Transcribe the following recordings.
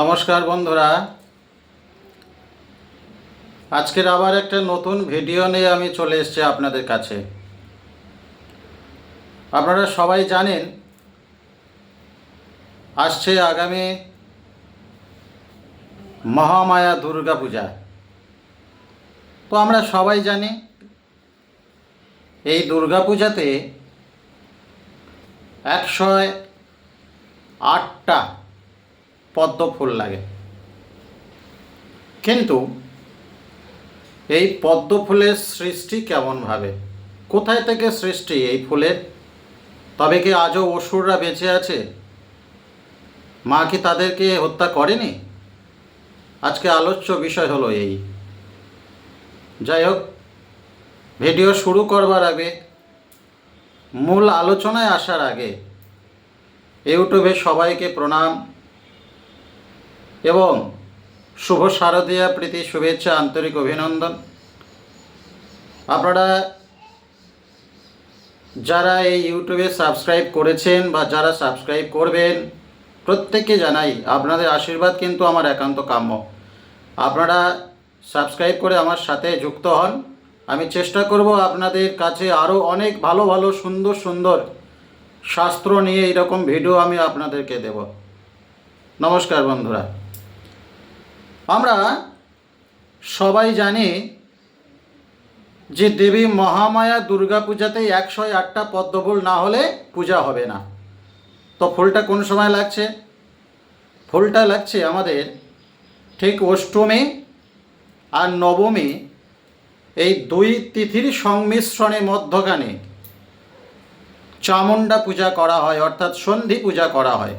নমস্কার বন্ধুরা। আজকের আবার একটা নতুন ভিডিও নিয়ে আমি চলে এসেছি আপনাদের কাছে। আপনারা সবাই জানেন, আসছে আগামী মহামায়া দুর্গা পূজা। তো আমরা সবাই জানি, এই দুর্গা পূজাতে একশো আটটা পদ্ম ফুল লাগে। কিন্তু এই পদ্ম ফুলের সৃষ্টি কেমনভাবে কোথায় থেকে সৃষ্টি এই ফুলের? তবে কি আজও অসুররা বেঁচে আছে? মা কি তাদেরকে হত্যা করেনি? আজকে আলোচ্য বিষয় হলো এই। যাই হোক, ভিডিও শুরু করবার আগে, মূল আলোচনায় আসার আগে, ইউটিউবে সবাইকে প্রণাম। এবং শুভ শারদীয়া প্রীতি, শুভেচ্ছা, আন্তরিক অভিনন্দন। আপনারা যারা এই ইউটিউবে সাবস্ক্রাইব করেছেন বা যারা সাবস্ক্রাইব করবেন, প্রত্যেককে জানাই আপনাদের আশীর্বাদ কিন্তু আমার একান্ত কাম্য। আপনারা সাবস্ক্রাইব করে আমার সাথে যুক্ত হন। আমি চেষ্টা করব আপনাদের কাছে আরও অনেক ভালো ভালো, সুন্দর সুন্দর শাস্ত্র নিয়ে এরকম ভিডিও আমি আপনাদেরকে দেব। নমস্কার বন্ধুরা। আমরা সবাই জানি যে দেবী মহামায়া দুর্গা পূজাতে একশো আটটা পদ্মফুল না হলে পূজা হবে না। তো ফুলটা কোন সময় লাগছে? ফুলটা লাগছে আমাদের ঠিক অষ্টমী আর নবমী এই দুই তিথির সংমিশ্রণে মধ্যখানে চামুণ্ডা পূজা করা হয়, অর্থাৎ সন্ধি পূজা করা হয়।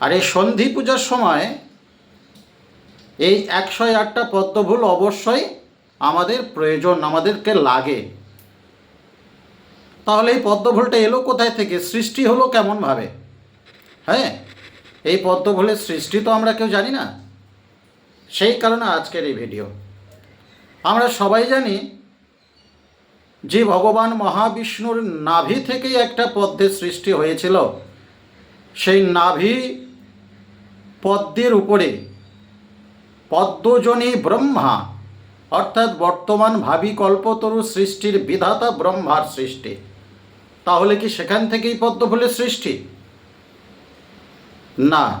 আর এই সন্ধি পূজার সময় এই একশো আটটা পদ্মফুল অবশ্যই আমাদের প্রয়োজন, আমাদেরকে লাগে। তাহলে এই পদ্মফুলটা এলো কোথায় থেকে? সৃষ্টি হলো কেমনভাবে? হ্যাঁ? এই পদ্মফুলের সৃষ্টি তো আমরা কেউ জানি না। সেই কারণে আজকের এই ভিডিও। আমরা সবাই জানি যে ভগবান মহাবিষ্ণুর নাভি থেকেই একটা পদ্মের সৃষ্টি হয়েছিল। সেই নাভি পদ্মের উপরে পদ্মজনী ব্রহ্মা। অর্থাৎ বর্তমান ভাবি কল্পতরু সৃষ্টির বিধাতা ব্রহ্মার সৃষ্টি। তাহলে কি সেখান থেকেই পদ্মফুলের সৃষ্টি? না।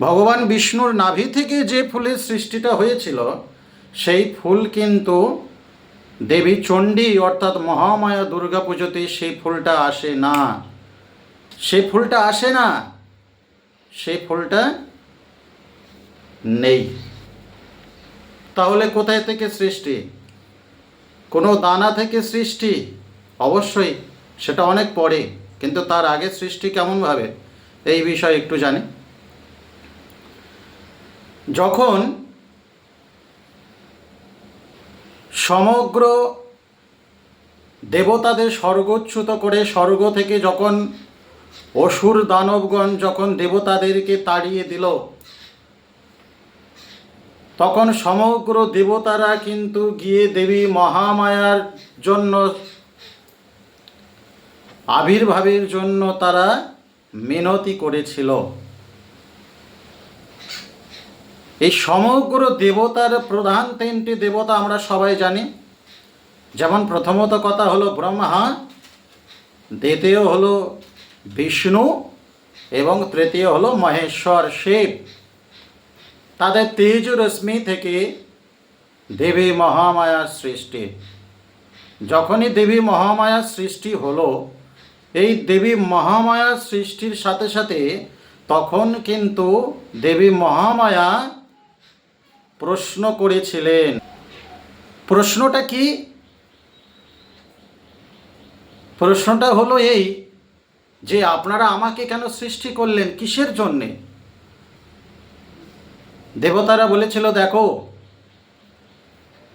ভগবান বিষ্ণুর নাভি থেকে যে ফুলের সৃষ্টিটা হয়েছিল, সেই ফুল কিন্তু দেবী চণ্ডী অর্থাৎ মহামায়া দুর্গা পুজোতে সেই ফুলটা আসে না। সেই ফুলটা আসে না। সেই ফুলটা নেই। তাহলে কোথায় থেকে সৃষ্টি? কোনো দানা থেকে সৃষ্টি? অবশ্যই, সেটা অনেক পরে, কিন্তু তার আগে সৃষ্টি কেমনভাবে এই বিষয়ে একটু জানি। যখন সমগ্র দেবতাদের স্বর্গচ্যুত করে স্বর্গ থেকে যখন অসুর দানবগণ যখন দেবতাদেরকে তাড়িয়ে দিল তখন সমগ্র দেবতারা কিন্তু গিয়ে দেবী মহামায়ার জন্য, আবির্ভাবের জন্য তারা মিনতি করেছিল। এই সমগ্র দেবতার প্রধান তিনটি দেবতা আমরা সবাই জানি। যেমন প্রথমত কথা হলো ব্রহ্মা, দ্বিতীয় হলো বিষ্ণু, এবং তৃতীয় হলো মহেশ্বর শিব। তাদের তেজ রশ্মি থেকে দেবী মহামায়ার সৃষ্টি। যখনই দেবী মহামায়ার সৃষ্টি হলো, এই দেবী মহামায়ার সৃষ্টির সাথে সাথে তখন কিন্তু দেবী মহামায়া প্রশ্ন করেছিলেন। প্রশ্নটা কি? প্রশ্নটা হলো এই যে, আপনারা আমাকে কেন সৃষ্টি করলেন? কিসের জন্যে? দেবতারা বলেছিল, দেখো,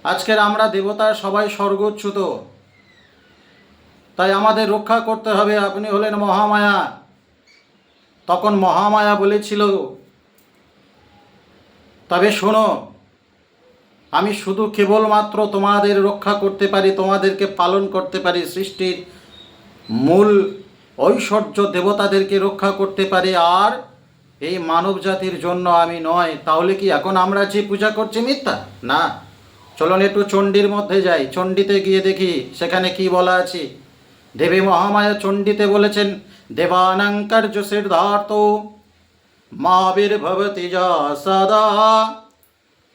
আজকের আমরা দেবতা সবাই স্বর্গচ্যুত। তাই আমাদের রক্ষা করতে হবে। আপনি হলেন মহামায়া। তখন মহামায়া বলেছিল, তবে শোনো, আমি শুধু কেবলমাত্র তোমাদের রক্ষা করতে পারি, তোমাদেরকে পালন করতে পারি, সৃষ্টির মূল ঐশ্বর্য দেবতাদেরকে রক্ষা করতে পারি, আর এই মানব জাতির জন্য আমি নয়, তাহলে কি এখন আমরা যে পূজা করছি মিথ্যা? না। চলুন একটু চণ্ডীর মধ্যে যাই। চণ্ডীতে গিয়ে দেখি, সেখানে কি বলা আছে? দেবী মহামায়া চণ্ডীতে বলেছেন দেবানাঙ্কার্য সিদ্ধার্থ মাবির্ভবতি যা সদা,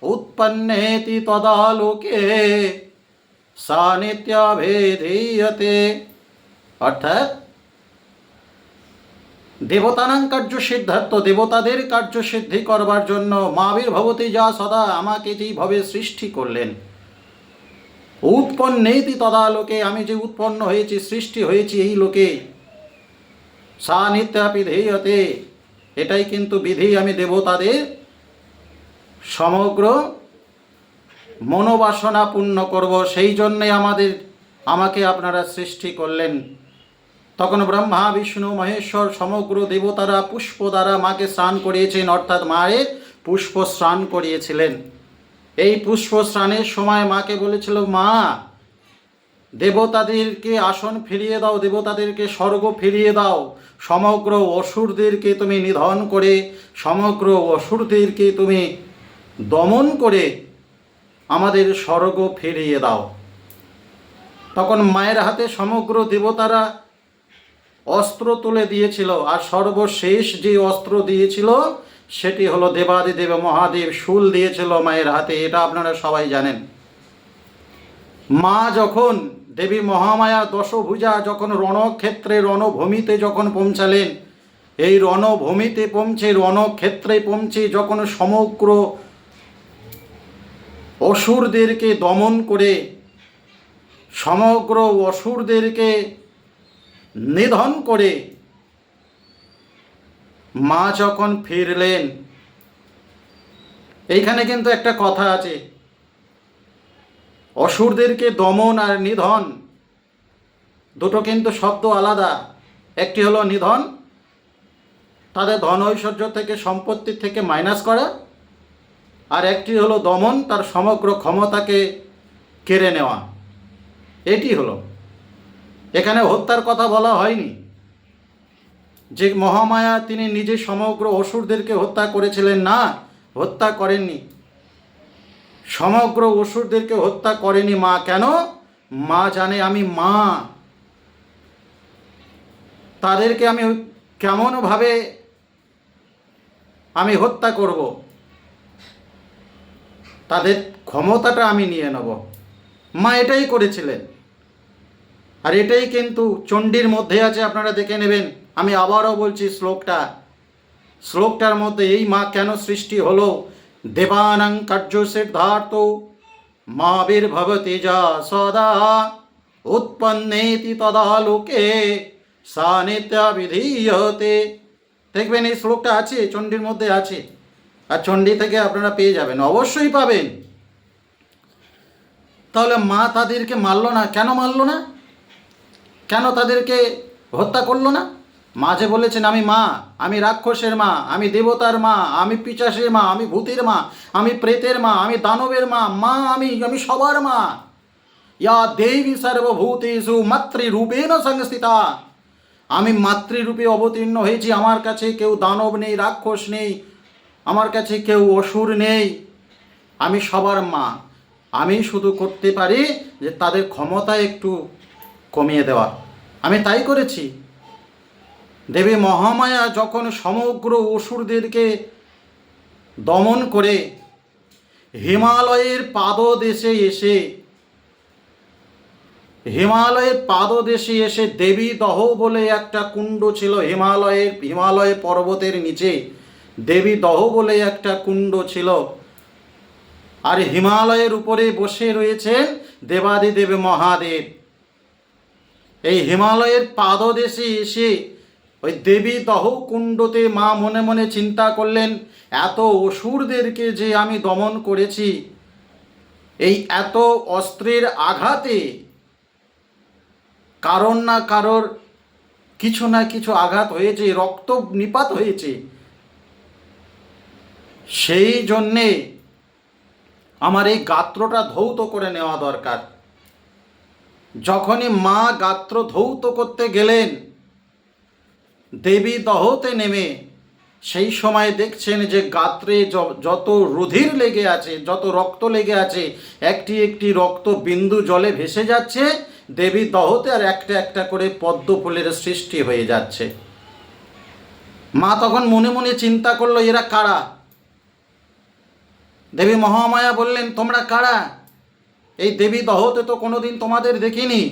উৎপন্নেতি তদা লোকে, সা নিত্যাভেদীয়তে অর্থাৎ দেবতানাং কার্য সিদ্ধার্থ, দেবতাদের কার্য সিদ্ধি করবার জন্য মহাবীর ভবতী যা সদা আমাকে যেইভাবে সৃষ্টি করলেন। উৎপন্নেতি তদা লোকে আমি যে উৎপন্ন হয়েছি, সৃষ্টি হয়েছি এই লোকে। সা নিত্যাপি ধেয়তে, এটাই কিন্তু বিধি আমি দেবতাদের সমগ্র মনোবাসনা পূর্ণ করব। সেই জন্যে আমাদের, আমাকে আপনারা সৃষ্টি করলেন। তখন ব্রহ্মা, বিষ্ণু, মহেশ্বর, সমগ্র দেবতারা পুষ্প দ্বারা মাকে স্নান করিয়েছেন, অর্থাৎ মায়ের পুষ্প স্নান করিয়েছিলেন। এই পুষ্প স্নানের সময় মাকে বলেছিল, মা, দেবতাদেরকে আসন ফিরিয়ে দাও, দেবতাদেরকে স্বর্গ ফিরিয়ে দাও। সমগ্র অসুরদেরকে তুমি নিধন করে, সমগ্র অসুরদেরকে তুমি দমন করে আমাদের স্বর্গ ফিরিয়ে দাও। তখন মায়ের হাতে সমগ্র দেবতারা অস্ত্র তুলে দিয়েছিল, আর সর্বশেষ যে অস্ত্র দিয়েছিল, সেটি হলো দেবাদিদেব মহাদেব শুল দিয়েছিল মায়ের হাতে, এটা আপনারা সবাই জানেন। মা যখন দেবী মহামায়া দশভুজা যখন রণক্ষেত্রে রণভূমিতে যখন পৌঁছালেন, এই রণভূমিতে পৌঁছে, রণক্ষেত্রে পৌঁছে যখন সমগ্র অসুরদেরকে দমন করে, সমগ্র অসুরদেরকে নিধন করে মা যখন ফিরলেন, এইখানে কিন্তু একটা কথা আছে। অসুরদেরকে দমন আর নিধন দুটো কিন্তু শব্দ আলাদা। একটি হলো নিধন, তাদের ধন ঐশ্বর্য থেকে সম্পত্তি থেকে মাইনাস করা, আর একটি হলো দমন, তার সমগ্র ক্ষমতাকে কেড়ে নেওয়া। এটি হলো। এখানে হত্যার কথা বলা হয়নি। যে মহামায়া তিনি নিজে সমগ্র অসুরদেরকে হত্যা করেছিলেন না, হত্যা করেননি। সমগ্র অসুরদেরকে হত্যা করেনি মা কেন? মা জানে আমি মা। তাদেরকে আমি কেমনভাবে আমি হত্যা করব? তাদের ক্ষমতাটা আমি নিয়ে নেব। মা এটাই করেছিলেন। আর এটাই কিন্তু চণ্ডীর মধ্যে আছে, আপনারা দেখে নেবেন। আমি আবারও বলছি শ্লোকটা। শ্লোকটার মধ্যে এই মা কেন সৃষ্টি হলো? দেবানাং কার্য সিদ্ধার্থ মাবির্ভবতি যা সদা উৎপন্নেতি তদা লোকে সা দেখবেন এই শ্লোকটা আছে, চণ্ডীর মধ্যে আছে। আর চণ্ডী থেকে আপনারা পেয়ে যাবেন, অবশ্যই পাবেন। তাহলে মা তাদেরকে মারলো না? কেন মারলো না? কেন তাদেরকে হত্যা করল না? মা বলেছেন, আমি মা, আমি রাক্ষসের মা, আমি দেবতার মা, আমি পিচাসের মা, আমি ভূতের মা, আমি প্রেতের মা, আমি দানবের মা মা, আমি আমি সবার মা। ইয়া দেবী সর্বভূতেষু না সংস্থিতা। আমি মাতৃরূপে অবতীর্ণ হয়েছি, আমার কাছে কেউ দানব নেই, রাক্ষস নেই, আমার কাছে কেউ অসুর নেই। আমি সবার মা। আমি শুধু করতে পারি যে তাদের ক্ষমতা একটু কমিয়ে দেওয়া। আমি তাই করেছি। দেবী মহামায়া যখন সমগ্র অসুরদেরকে দমন করে হিমালয়ের পাদদেশে এসে, হিমালয়ের পাদদেশে এসে দেবী দহ বলে একটা কুণ্ড ছিল হিমালয়ের, হিমালয় পর্বতের নিচে, দেবী দহ বলে একটা কুণ্ড ছিল। আর হিমালয়ের উপরে বসে রয়েছেন দেবাদিদেব মহাদেব। এই হিমালয়ের পাদদেশে এসে ওই দেবী দহ কুণ্ডতে মা মনে মনে চিন্তা করলেন, এত অসুরদেরকে যে আমি দমন করেছি, এই এত অস্ত্রের আঘাতে কারণ না কারোর কিছু না কিছু আঘাত হয়েছে, রক্ত নিপাত হয়েছে। সেই জন্যে আমার এই গাত্রটা ধৌত করে নেওয়া দরকার। যখনই মা গাত্র ধৌত করতে গেলেন, দেবী দহতে নেমে সেই সময় দেখছেন যে গাত্রে যত রুধির লেগে আছে, যত রক্ত লেগে আছে, একটি একটি রক্ত বিন্দু জলে ভেসে যাচ্ছে, দেবী দহতে আর একটা একটা করে পদ্ম ফুলের সৃষ্টি হয়ে যাচ্ছে। মা তখন মনে মনে চিন্তা করল, এরা কারা? দেবী মহামায়া বললেন, তোমরা কারা? এই দেবী দহতে তো কোনোদিন তোমাদের দেখিনি।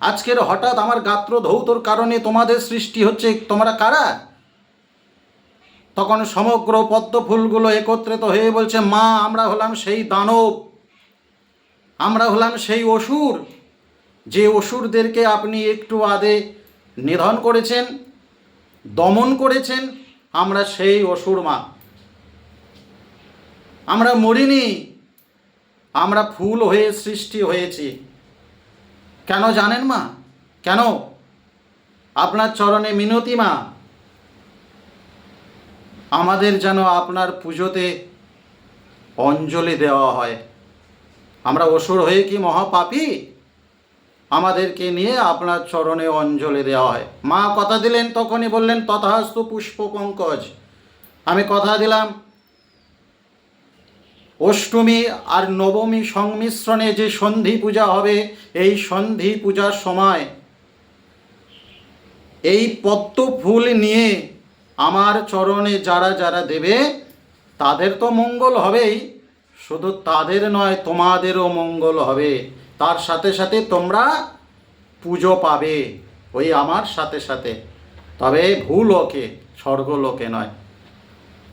আজকের হঠাৎ আমার গাত্র ধৌতর কারণে তোমাদের সৃষ্টি হচ্ছে, তোমরা কারা? তখন সমগ্র পদ্ম ফুলগুলো একত্রিত হয়ে বলছে, মা, আমরা হলাম সেই দানব। আমরা হলাম সেই অসুর। যে অসুরদেরকে আপনি একটু আদে নিধন করেছেন, দমন করেছেন, আমরা সেই অসুর মা। আমরা মরিনি। আমরা ফুল হয়ে সৃষ্টি হয়েছি। কেন জানেন মা? কেন? আপনার চরণে মিনতি মা। আমাদের যেন আপনার পুজোতে অঞ্জলি দেওয়া হয়। আমরা অসুর হয়ে কি মহাপাপী? আমাদেরকে নিয়ে আপনার চরণে অঞ্জলি দেওয়া হয়। মা কথা দিলেন, তখনই বললেন, তথাস্তু পুষ্প পঙ্কজ। আমি কথা দিলাম অষ্টমী আর নবমী সংমিশ্রণে যে সন্ধি পূজা হবে, এই সন্ধি পূজার সময় এই পদ্ম ফুল নিয়ে আমার চরণে যারা যারা দেবে, তাদের তো মঙ্গল হবেই। শুধু তাদের নয়, তোমাদেরও মঙ্গল হবে। তার সাথে সাথে তোমরা পুজো পাবে ওই আমার সাথে সাথে। তবে ভূলোকে, স্বর্গলোকে নয়।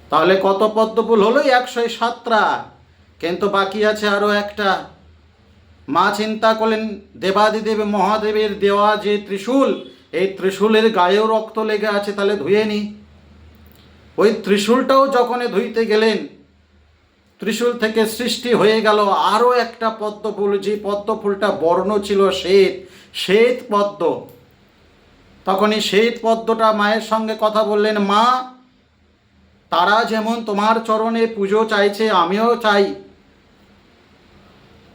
তাহলে কত পদ্মফুল হলো? একশো সাতটা। কিন্তু বাকি আছে আরও একটা। মা চিন্তা করলেন, দেবাদিদেব, মহাদেবের দেওয়া যে ত্রিশূল, এই ত্রিশূলের গায়েও রক্ত লেগে আছে, তাহলে ধুয়ে নি। ওই ত্রিশূলটাও যখন ধুইতে গেলেন, ত্রিশূল থেকে সৃষ্টি হয়ে গেল আরও একটা পদ্ম ফুল যে পদ্ম ফুলটা বর্ণ ছিল শ্বেত শ্বেত পদ্ম। তখনই শ্বেত পদ্মটা মায়ের সঙ্গে কথা বললেন, মা, তারা যেমন তোমার চরণে পুজো চাইছে, আমিও চাই।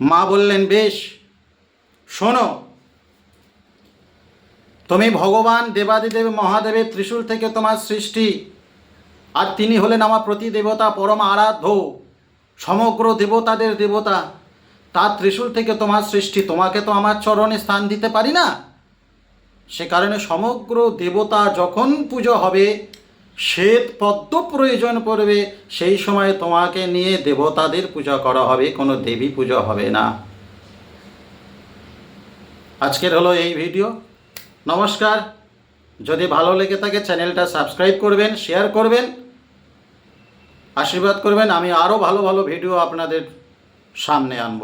মা বললেন, বেশ, শোনো। তুমি ভগবান দেবাদিদেব মহাদেবের ত্রিশূল থেকে তোমার সৃষ্টি, আর তিনি হলেন আমার প্রতি দেবতা পরম আরাধ্য, সমগ্র দেবতাদের দেবতা। তার ত্রিশূল থেকে তোমার সৃষ্টি, তোমাকে তো আমার চরণে স্থান দিতে পারি না? সে কারণে সমগ্র দেবতা যখন পুজো হবে শ্বেত পদ্ম প্রয়োজন পড়বে, সেই সময় তোমাকে নিয়ে দেবতাদের পূজা করা হবে, কোনো দেবী পূজা হবে না। আজকের হলো এই ভিডিও। নমস্কার। যদি ভালো লেগে থাকে চ্যানেলটা সাবস্ক্রাইব করবেন, শেয়ার করবেন, আশীর্বাদ করবেন, আমি আরও ভালো ভালো ভিডিও আপনাদের সামনে আনব।